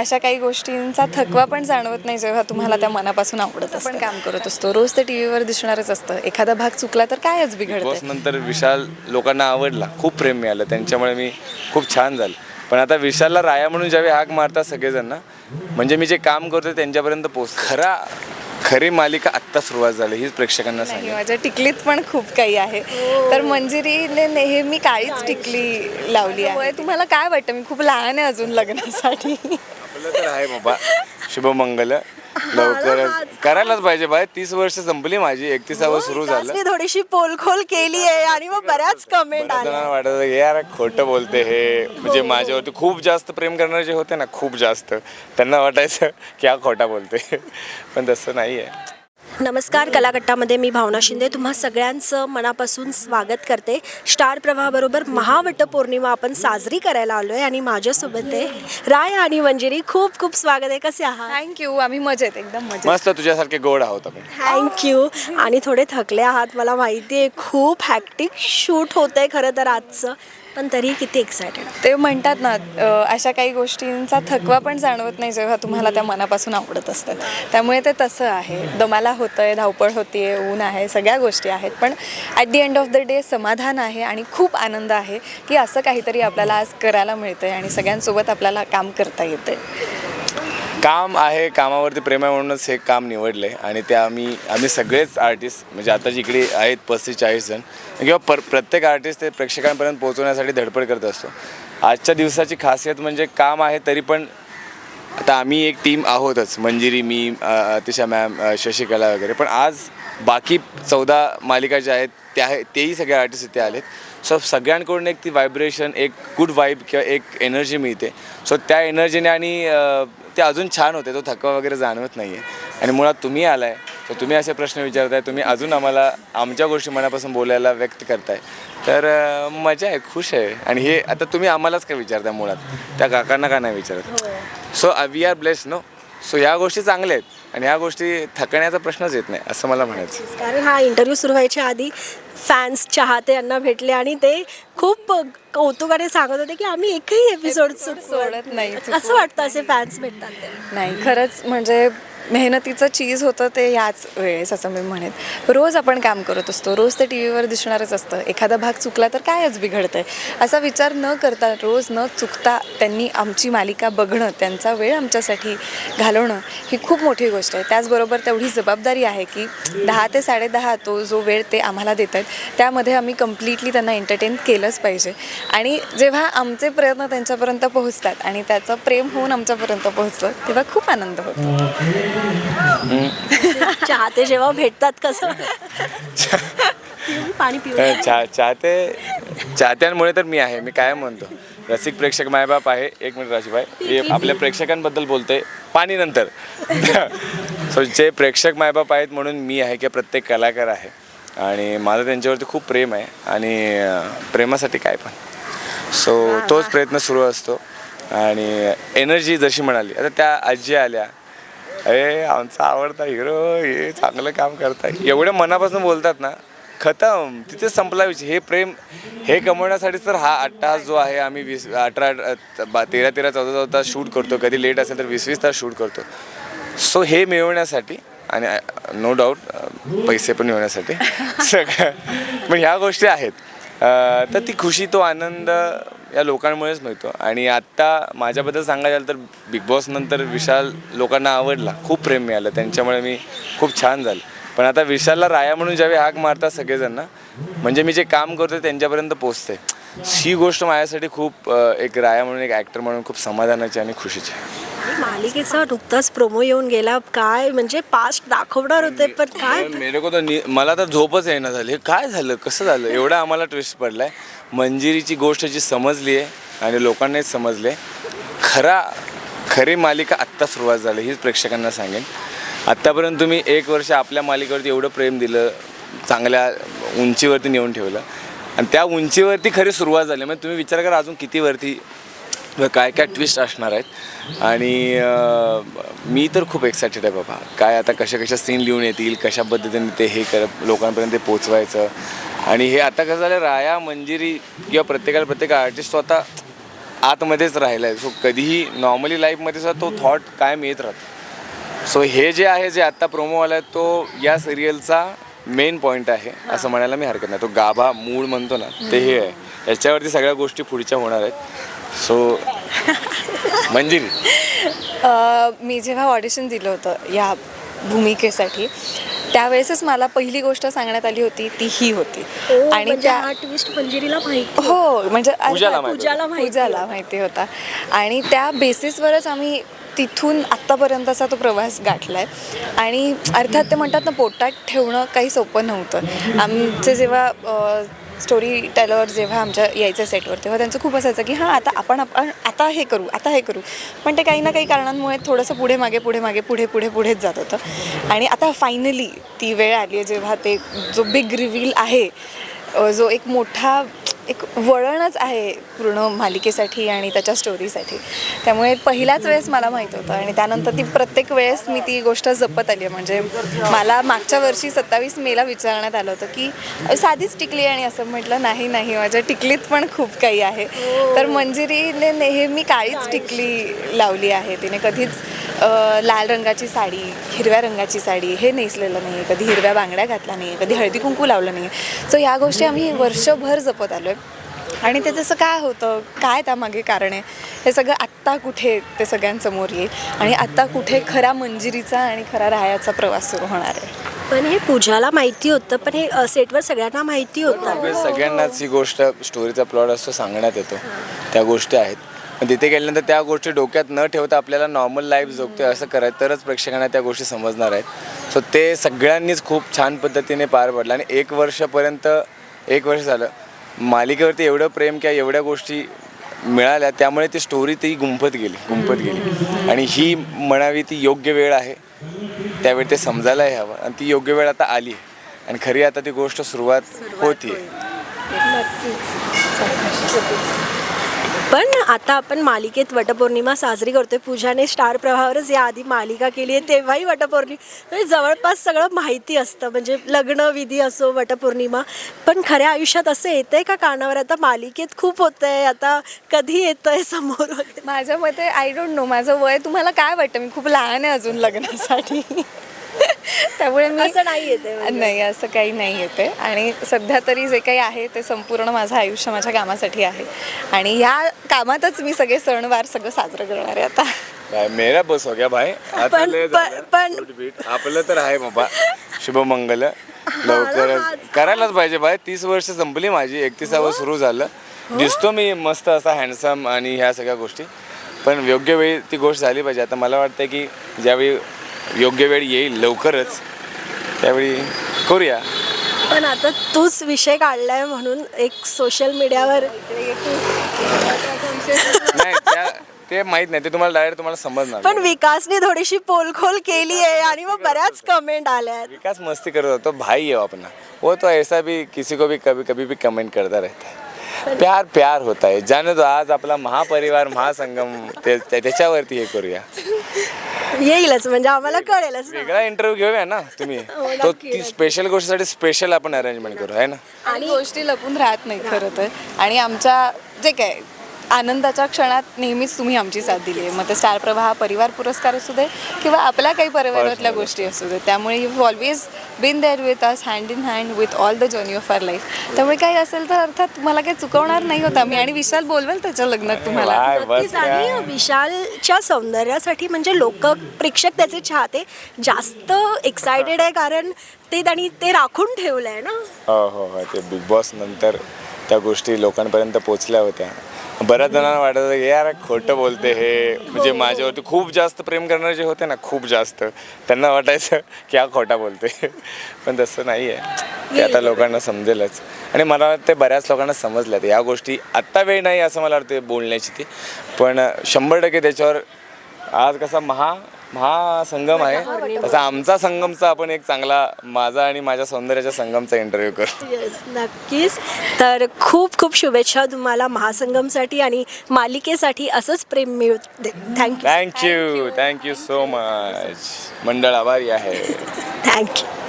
अशा काही गोष्टींचा थकवा पण जाणवत नाही जेव्हा तुम्हाला त्या मनापासून आवडत आपण काम करत असतो. रोज ते टी व्हीवर दिसणारच असतं. एखादा भाग चुकला तर कायच बिघडतं बॉस नंतर विशाल लोकांना आवडला. खूप प्रेम मिळालं. त्यांच्यामुळे मी खूप छान झालं. पण आता विशालला राया म्हणून ज्यावेळी हाक मारतात सगळेजण ना म्हणजे मी जे काम करतो त्यांच्यापर्यंत पोच खरा खरी मालिका आत्ता सुरुवात झाली. हीच प्रेक्षकांना नाही सांगेल माझ्या टिकलीत पण खूप काही आहे. तर मंजिरीने नेहमी काळीच टिकली लावली आहे. तुम्हाला काय वाटतं? मी खूप लहान आहे अजून लग्नासाठी. आपलं तर आहे बाबा. शुभमंगल. लवकरच. करायलाच पाहिजे बाय तीस वर्ष संपली माझी. एकतीसावं सुरू झालं. मी थोडीशी पोलखोल केली आहे आणि मग बऱ्याच कमेंट बऱ्याच आल्या. जणांना वाटत होतं, यार खोटं बोलते हे. म्हणजे माझ्यावरती खूप जास्त प्रेम करणारे जे होते ना खूप जास्त. त्यांना वाटायचं की हा खोटा बोलते. पण तसं नाही आहे नमस्कार कलाकट्टामध्ये मी भावना शिंदे. तुम्हा सगळ्यांचं मनापासून स्वागत करते. स्टार प्रवाहाबरोबर महावट पौर्णिमा आपण साजरी करायला आलो आहे आणि माझ्यासोबत आहे राय आणि मंजिरी. खूप खूप स्वागत आहे. कसे आहात? थँक्यू आम्ही मजेत एकदम मजेत. मस्त तुझ्यासारखे गोड आहोत आपण. थँक्यू आणि थोडे थकले आहात मला माहिती आहे खूप हॅक्टिक शूट होत आहे खरं तर आजचं. पण तरी किती एक्सायटेड ते म्हणतात ना अशा काही गोष्टींचा थकवा पण जाणवत नाही जेव्हा तुम्हाला त्या मनापासून आवडत असतात. त्यामुळे ते तसं आहे. दमाला होतं आहे धावपळ होती ऊन आहे सगळ्या गोष्टी आहेत. पण at the end of the day समाधान आहे आणि खूप आनंद आहे की असं काहीतरी आपल्याला आज करायला मिळतं आहे आणि सगळ्यांसोबत आपल्याला काम करता येतं काम आहे कामावरती प्रेम आहे म्हणूनच हे काम निवडलं आहे आणि ते आम्ही आम्ही सगळेच आर्टिस्ट म्हणजे आता जिकडे आहेत पस्तीस चाळीस जण किंवा पर प्रत्येक आर्टिस्ट ते प्रेक्षकांपर्यंत पोहोचवण्यासाठी धडपड करत असतो. आजच्या दिवसाची खासियत म्हणजे काम आहे तरी पण आता आम्ही एक टीम आहोतच मंजिरी मी अतिशा मॅम शशिकला वगैरे. पण आज बाकी चौदा मालिका ज्या आहेत त्या आहे तेही सगळे आर्टिस्ट इथे आलेत. सो सगळ्यांकडून एक ती व्हायब्रेशन एक गुड वाईब किंवा एक एनर्जी मिळते. सो त्या एनर्जीने आणि ते अजून छान होते तो थकवा वगैरे जाणवत नाही आहे आणि मुळात तुम्ही आलाय तर तुम्ही असे प्रश्न विचारताय तुम्ही अजून आम्हाला आमच्या गोष्टी मनापासून बोलायला व्यक्त करताय. तर मजा आहे खुश आहे. आणि हे आता तुम्ही आम्हालाच काय विचारताय मुळात? त्या काकांना का नाही विचारत? So we are bless no so ह्या गोष्टी चांगल्या आहेत आणि ह्या गोष्टी थकण्याचा प्रश्नच येत नाही असं मला म्हणायचं कारण हा इंटरव्ह्यू सुरू व्हायच्या आधी फॅन्स चाहते यांना भेटले आणि ते खूप कौतुकाने सांगत होते की आम्ही एकही एपिसोड सोडत नाही, असं वाटतं असे फॅन्स भेटतात. नाही खरंच म्हणजे मेहनतीचं चीज होतं ते ह्याच वेळेस असं मी म्हणेन. रोज आपण काम करत असतो. रोज ते टी व्हीवर दिसणारच असतं. एखादा भाग चुकला तर कायच बिघडतं आहे असा विचार न करता रोज न चुकता त्यांनी आमची मालिका बघणं त्यांचा वेळ आमच्यासाठी घालवणं ही खूप मोठी गोष्ट आहे. त्याचबरोबर तेवढी जबाबदारी आहे की दहा ते साडेदहा तो जो वेळ ते आम्हाला देत आहेत त्यामध्ये आम्ही कम्प्लिटली त्यांना एंटरटेन केलंच पाहिजे. आणि जेव्हा आमचे प्रयत्न त्यांच्यापर्यंत पोहोचतात आणि त्याचं प्रेम होऊन आमच्यापर्यंत पोहोचतं तेव्हा खूप आनंद होतो. चाहते जेव्हा भेटतात कसं? पाणी पिऊ अ, चा चाहते चाहत्यांमुळे तर मी आहे मी काय म्हणतो. रसिक प्रेक्षक मायबाप आहे एक मिनिट राशीबाई हे आपल्या प्रेक्षकांबद्दल बोलतोय पाणी नंतर. सो जे प्रेक्षक मायबाप आहेत म्हणून मी आहे किंवा प्रत्येक कलाकार आहे. आणि माझं त्यांच्यावरती खूप प्रेम आहे आणि प्रेमासाठी काय पण. सो तोच प्रयत्न सुरू असतो. आणि एनर्जी जशी म्हणाली आता त्या आजी आल्या अरे आमचा आवडता हिरो हे चांगलं काम करताय. एवढ्या मनापासून बोलतात ना खतम. तिथे संपला विषय. हे प्रेम हे कमवण्यासाठीच तर हा आठ तास जो आहे आम्ही वीस अठरा बा- तेरा तेरा चौदा चौदा तास शूट करतो. कधी लेट असेल तर वीस वीस तास शूट करतो. सो हे मिळवण्यासाठी आणि नो डाऊट पैसे पण मिळवण्यासाठी सगळं. पण ह्या गोष्टी आहेत. तर ती खुशी तो आनंद या लोकांमुळेच मिळतो. आणि आत्ता माझ्याबद्दल सांगायचं झालं तर बिग बॉसनंतर विशाल लोकांना आवडला. खूप प्रेम मिळालं. त्यांच्यामुळे मी खूप छान झालं. पण आता विशालला राया म्हणून ज्यावेळी हाक मारतात सगळेजण ना म्हणजे मी जे काम करतो त्यांच्यापर्यंत पोचते ही गोष्ट माझ्यासाठी खूप एक राया म्हणून एक ॲक्टर म्हणून खूप समाधानाची आणि खुशीची आहे. मालिकेचा नुकताच प्रोमो येऊन गेला. काय म्हणजे पास्ट दाखवणार होते पण काय? मेरे को तर नि- मला तर झोपच येणं झाली. हे काय झालं? कसं झालं? एवढा आम्हाला ट्विस्ट पडलाय. मंजिरीची गोष्ट जी समजली आहे आणि लोकांनाही समजले खरा खरी मालिका आत्ता सुरुवात झाली हीच प्रेक्षकांना सांगेन. आत्तापर्यंत तुम्ही एक वर्ष आपल्या मालिकेवरती एवढं प्रेम दिलं चांगल्या उंचीवरती नेऊन ठेवलं. आणि त्या उंचीवरती खरी सुरुवात झाली. म्हणजे तुम्ही विचार करा अजून किती वरती काय काय ट्विस्ट असणार आहेत. आणि मी तर खूप एक्सायटेड आहे बाबा. काय आता कशा कशा सीन लिहून येतील कशा पद्धतीने ते हे कर लोकांपर्यंत ते पोचवायचं आणि हे आता कसं झालं राया मंजिरी किंवा प्रत्येकाला प्रत्येक आर्टिस्ट तो आता आतमध्येच राहिला आहे सो कधीही नॉर्मली लाईफमध्ये सुद्धा तो थॉट कायम येत राहतो. सो हे जे आहे जे आत्ता प्रोमो आला आहे तो या सिरियलचा मेन पॉईंट आहे असं म्हणायला मी हरकत नाही. तो गाभा मूळ म्हणतो ना ते हे आहे. याच्यावरती सगळ्या गोष्टी पुढच्या होणार आहेत. सो मंजिरी अ, मी जेव्हा ऑडिशन दिलं होतं या भूमिकेसाठी त्यावेळेसच मला पहिली गोष्ट सांगण्यात आली होती ती ही होती. आणि आणि त्या हा ट्विस्ट मंजिरीला माहिती हो म्हणजे पूजाला माहिती पूजाला माहिती पूजाला माहिती होता. आणि त्या बेसिसवरच आम्ही तिथून आत्तापर्यंतचा तो प्रवास गाठलाय. आणि अर्थात ते म्हणतात ना पोटात ठेवणं काही सोपं नव्हतं. आमचे जेव्हा स्टोरी टेलर जेव्हा आमच्या यायचं सेटवर तेव्हा त्यांचं खूप असायचं की हां आता आपण आपण आता हे करू आता हे करू. पण ते काही ना काही कारणांमुळे थोडंसं पुढे मागे पुढे मागे पुढे पुढे पुढेच जात होतं. आणि आता फायनली ती वेळ आली आहे जेव्हा ते जो बिग रिव्हील आहे जो एक मोठा एक वळणच आहे पूर्ण मालिकेसाठी आणि त्याच्या स्टोरीसाठी त्यामुळे पहिल्याच वेळेस मला माहीत होतं आणि त्यानंतर ती प्रत्येक वेळेस मी ती गोष्ट जपत आली आहे. म्हणजे मला मागच्या वर्षी सत्तावीस मेला विचारण्यात आलं होतं की साधीच टिकली आणि असं म्हटलं नाही नाही माझ्या टिकलीत पण खूप काही आहे. तर मंजिरीने नेहमी काळीच टिकली लावली आहे. तिने कधीच लाल रंगाची साडी हिरव्या रंगाची साडी हे नेसलेलं नाही कधी हिरव्या बांगड्या घातल्या नाही कधी हळदी कुंकू लावलं नाही सो ह्या गोष्टी आम्ही वर्षभर जपत आलो आहे आणि ते तसं काय होतं काय त्यामागे कारण आहे हे सगळं आत्ता कुठे ते सगळ्यांसमोर येईल. आणि आत्ता कुठे खरा मंजिरीचा आणि खरा राहायचा प्रवास सुरू होणार आहे. पण हे पूजाला माहिती होतं पण हे सेटवर सगळ्यांना माहिती होतं. सगळ्यांनाच ही गोष्ट स्टोरीचा प्लॉट असतो सांगण्यात येतो. त्या गोष्टी आहेत. तिथे गेल्यानंतर त्या गोष्टी डोक्यात न ठेवता आपल्याला नॉर्मल लाईफ जगतोय असं करायचं तरच प्रेक्षकांना त्या गोष्टी समजणार आहेत. सो ते सगळ्यांनीच खूप छान पद्धतीने पार पडलं आणि एक वर्षापर्यंत एक वर्ष झालं मालिकेवरती एवढं प्रेम किंवा एवढ्या गोष्टी मिळाल्या त्यामुळे ती स्टोरी ती गुंफत गेली गुंफत गेली. आणि ही म्हणावी ती योग्य वेळ आहे त्यावेळी ते समजायलाही हवं आणि ती योग्य वेळ आता आली आणि खरी आता ती गोष्ट सुरुवात होती पण आता आपण मालिकेत वटपौर्णिमा साजरी करतोय. पूजाने स्टार प्रवाहावरच याआधी मालिका केली आहे. तेव्हाही वटपौर्णिमा म्हणजे जवळपास सगळं माहिती असतं. म्हणजे लग्न विधी असो वटपौर्णिमा पण खऱ्या आयुष्यात असं येतंय का कानावर? आता मालिकेत खूप होतंय. आता कधी येतंय समोर माझ्या मते आय डोंट नो माझं वय तुम्हाला काय वाटतं? मी खूप लहान आहे अजून लग्नासाठी. त्यामुळे मी असं नाही येते म्हणजे. नाही असं काही नाही येते आणि सध्या तरी जे काही आहे ते संपूर्ण माझं आयुष्य माझ्या कामासाठी आहे. आणि ह्या कामातच मी सगळे सणवार सगळं साजरं करणार आहे आता. मेरा बस हो गया भाई. आता पण- लय पण- झालं. पण- गुडबीट. आपलं तर आहे बाबा. शुभमंगल. लवकरच. करायलाच पाहिजे बाय तीस वर्ष संपली माझी. एकतीसावं सुरू झालं. दिसतो मी मस्त असा हँडसम आणि ह्या सगळ्या गोष्टी. पण योग्य वेळी ती गोष्ट झाली पाहिजे. आता मला वाटतं की ज्यावेळी योग्य वेळ येईल लवकरच. त्यावेळी करूया. पण आता तूच विषय काढलाय म्हणून एक सोशल मीडियावर नाही त्या ते माहीत नाही ते तुम्हाला डायरेक्ट तुम्हाला समजणार. पण विकासने थोडीशी पोलखोल केली आहे आणि मग बऱ्याच कमेंट आल्या आहेत. विकास मस्ती करत होता भाई है वो अपना वो तो ऐसा भी किसी को भी कभी कभी भी कमेंट करता रहता है. प्यार प्यार होता है। जाने तो आज आपला महापरिवार महासंगम ते ते- त्याच्यावरती हे करूया। येईलच म्हणजे आम्हाला कळेलच ना. वेगळा इंटरव्ह्यू घेऊया ना तुम्ही. हो, तो ती स्पेशल गोष्टीसाठी स्पेशल आपण अरेंजमेंट करू आहे ना? आणि गोष्टी लपून राहत नाही खरं तर. आणि आमच्या जे काय आनंदाच्या क्षणात नेहमीच तुम्ही आमची साथ दिली आहे. मग ते स्टार प्रवाह परिवार पुरस्कार असू दे किंवा आपल्या काही परिवारातल्या गोष्टी असू दे. त्यामुळे you always been there with us hand in hand with all the journey of our life त्यामुळे काही असेल तर अर्थात तुम्हाला काही चुकवणार नाही होता मी आणि विशाल बोलवेल त्याच्या लग्नात तुम्हाला. नक्कीच आणि विशालच्या सौंदर्यासाठी म्हणजे लोक प्रेक्षक त्याचे चाहते. जास्त एक्सायटेड आहे कारण ते त्यांनी ते राखून ठेवलंय ना. हो हो हो. ते बिग बॉस नंतर त्या गोष्टी लोकांपर्यंत पोचल्या होत्या. बऱ्याच जणांना वाटत होतं की यार खोटं बोलते हे. म्हणजे माझ्यावरती खूप जास्त प्रेम करणारे जे होते ना खूप जास्त. त्यांना वाटायचं की हा खोटा बोलते पण तसं नाही आहे ते आता लोकांना समजेलच. आणि मला वाटतं बऱ्याच लोकांना समजलं या गोष्टी आत्ता वेळ नाही असं मला वाटतं बोलण्याची ती. पण शंभर टक्के त्याच्यावर आज कसा महा महासंगम आहे. तसा आमचा संगमचा आपण एक चांगला माझा आणि माझ्या सौंदर्याच्या संगमचा इंटरव्ह्यू करू. येस नक्कीच. तर खूप खूप शुभेच्छा तुम्हाला महासंगमसाठी आणि मालिकेसाठी असंच प्रेम मिळू दे thank you thank you thank you so much मंडळ आभारी आहे. थँक्यू